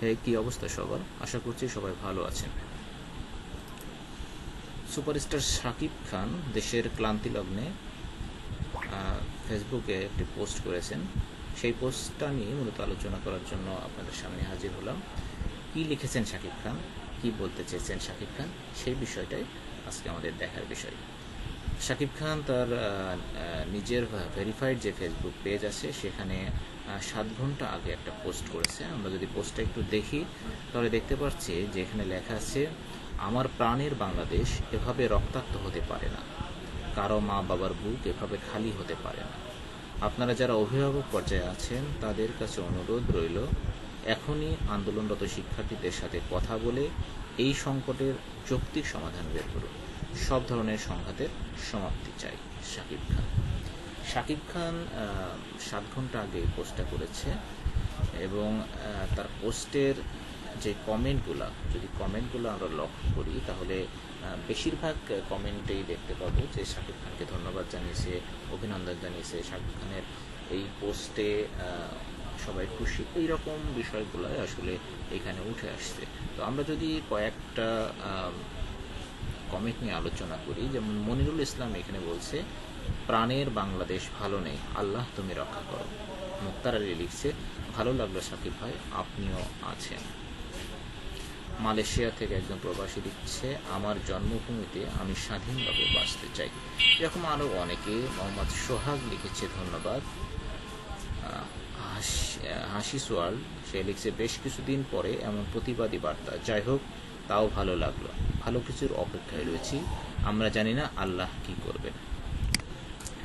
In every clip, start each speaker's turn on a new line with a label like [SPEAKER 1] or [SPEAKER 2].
[SPEAKER 1] হ্যাঁ কি অবস্থা সবার? আশা করছি সবাই ভালো আছেন। সুপারস্টার শাকিব খান দেশের ক্লান্তি লগ্নে ফেসবুকে একটি পোস্ট করেছেন। সেই পোস্টটা নিয়ে মূলত আলোচনা করার জন্য আপনাদের সামনে হাজির হলাম। কি লিখেছেন শাকিব খান? কি বলতে চেয়েছেন শাকিব খান? সেই বিষয়টাই আজকে আমাদের দেখার বিষয়। শাকিব খান তার নিজের ভেরিফাইড যে ফেসবুক পেজ আছে, সেখানে সাত ঘণ্টা আগে একটা পোস্ট করেছে। আমরা যদি পোস্টটা একটু দেখি, তাহলে দেখতে পাচ্ছি যে এখানে লেখা আছে, আমার প্রাণের বাংলাদেশ এভাবে রক্তাক্ত হতে পারে না। কারও মা বাবার বুক এভাবে খালি হতে পারে না। আপনারা যারা অভিভাবক পর্যায়ে আছেন, তাদের কাছে অনুরোধ রইল, এখনই আন্দোলনরত শিক্ষার্থীদের সাথে কথা বলে এই সংকটের যৌক্তিক সমাধান বের করুন। সব ধরনের সংঘাতের সমাপ্তি চাই শাকিব খান। শাকিব খান সাত ঘণ্টা আগে পোস্টটা করেছে এবং তার পোস্টের যে কমেন্টগুলো, যদি কমেন্টগুলো আমরা লক্ষ্য করি, তাহলে বেশিরভাগ কমেন্টেই দেখতে পাবো যে শাকিব খানকে ধন্যবাদ জানিয়েছে, অভিনন্দন জানিয়েছে শাকিব খানের এই পোস্টে সবাই খুশি। এইরকম বিষয়গুলো আসলে এখানে উঠে আসছে। তো আমরা যদি কয়েকটা আহ, কমেন্ট নিয়ে আলোচনা করি। যেমন মনিরুল ইসলাম এখানে বলছে প্রাণের বাংলাদেশ ভালো নেই আল্লাহ তুমি রক্ষা করো। মুক্তার আলী লিখছে ভালো লাগল সাকিব ভাই আপনিও আছেন। মালয়েশিয়া থেকে একজন প্রবাসী লিখছে আমার জন্মভূমিতে আমি স্বাধীনভাবে বাঁচতে চাই। এরকম আরও অনেকে মোহাম্মদ সোহাগ লিখেছে ধন্যবাদ। হাসি সোয়াল সে লিখছে বেশ কিছুদিন পরে এমন প্রতিবাদী বার্তা। যাই হোক তাও ভালো লাগল। ভালো কিছুর অপেক্ষায় রয়েছি। আমরা জানি না আল্লাহ কি করবেন।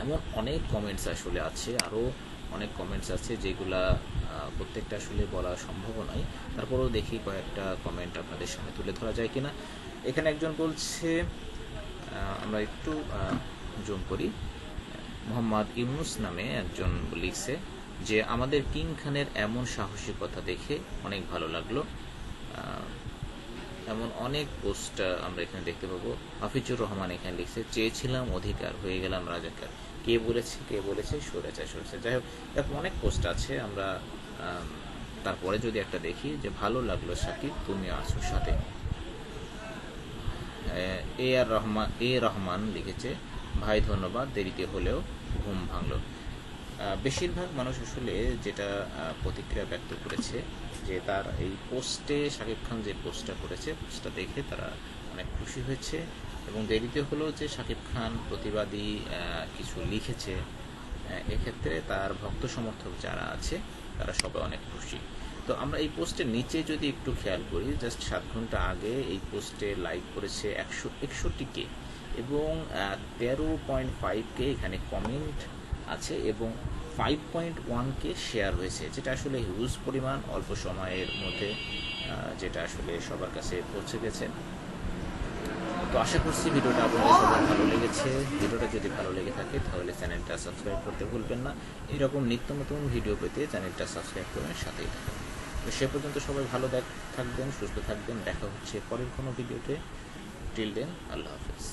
[SPEAKER 1] এমন অনেক কমেন্টস আসলে আছে আরও অনেক কমেন্টস আছে যেগুলা প্রত্যেকটা আসলে বলা সম্ভব নয়। তারপরেও দেখি কয়েকটা কমেন্ট আপনাদের সামনে তুলে ধরা যায় কিনা। এখানে একজন বলছে আমরা একটু জুম করি। মোহাম্মদ ইউনুস নামে একজন লিখছে যে, আমাদের কিং খানের এমন সাহসিকতা দেখে অনেক ভালো লাগল। এমন অনেক পোস্ট আমরা এখানে দেখতে পাবো। হাফিজুর রহমান এখানে লিখছে চেয়েছিলাম অধিকার হয়ে গেলাম রাজাকার। কে বলেছে? কে বলেছে? সরেছে সরেছে। যাই হোক এরকম অনেক পোস্ট আছে। আমরা আম, তারপরে যদি একটা দেখি যে ভালো লাগল সাকিব তুমি আছো সাথে। এ আর রহমান এ রহমান লিখেছে ভাই ধন্যবাদ দেরিতে হলেও ঘুম ভাঙলো। বেশিরভাগ মানুষ আসলে যেটা প্রতিক্রিয়া ব্যক্ত করেছে, যে তার এই পোস্টে শাকিব খান যে পোস্টটা করেছে পোস্টটা দেখে তারা অনেক খুশি হয়েছে। এবং দেরিতে হলো যে শাকিব খান প্রতিবাদী কিছু লিখেছে এক্ষেত্রে তার ভক্ত সমর্থক যারা আছে, তারা সবাই অনেক খুশি। তো আমরা এই পোস্টের নিচে যদি একটু খেয়াল করি জাস্ট সাত ঘণ্টা আগে এই পোস্টে লাইক করেছে একশো একষট্টি কে এবং তেরো পয়েন্ট ফাইভ কে এখানে কমেন্ট আছে এবং ফাইভ পয়েন্ট ওয়ানকে শেয়ার হয়েছে, যেটা আসলে হিউজ পরিমাণ অল্প সময়ের মধ্যে যেটা আসলে সবার কাছে পৌঁছে গেছে। তো আশা করছি ভিডিওটা আপনাদের সবার ভালো লেগেছে। ভিডিওটা যদি ভালো লেগে থাকে, তাহলে চ্যানেলটা সাবস্ক্রাইব করতে ভুলবেন না। এরকম নিত্য নতুন ভিডিও পেতে চ্যানেলটা সাবস্ক্রাইব করে সাথেই থাকুন। তো সে পর্যন্ত সবাই ভালো থাকবেন, সুস্থ থাকবেন। দেখা হচ্ছে পরের কোনো ভিডিওতে টিল দেন আল্লাহ হাফিজ।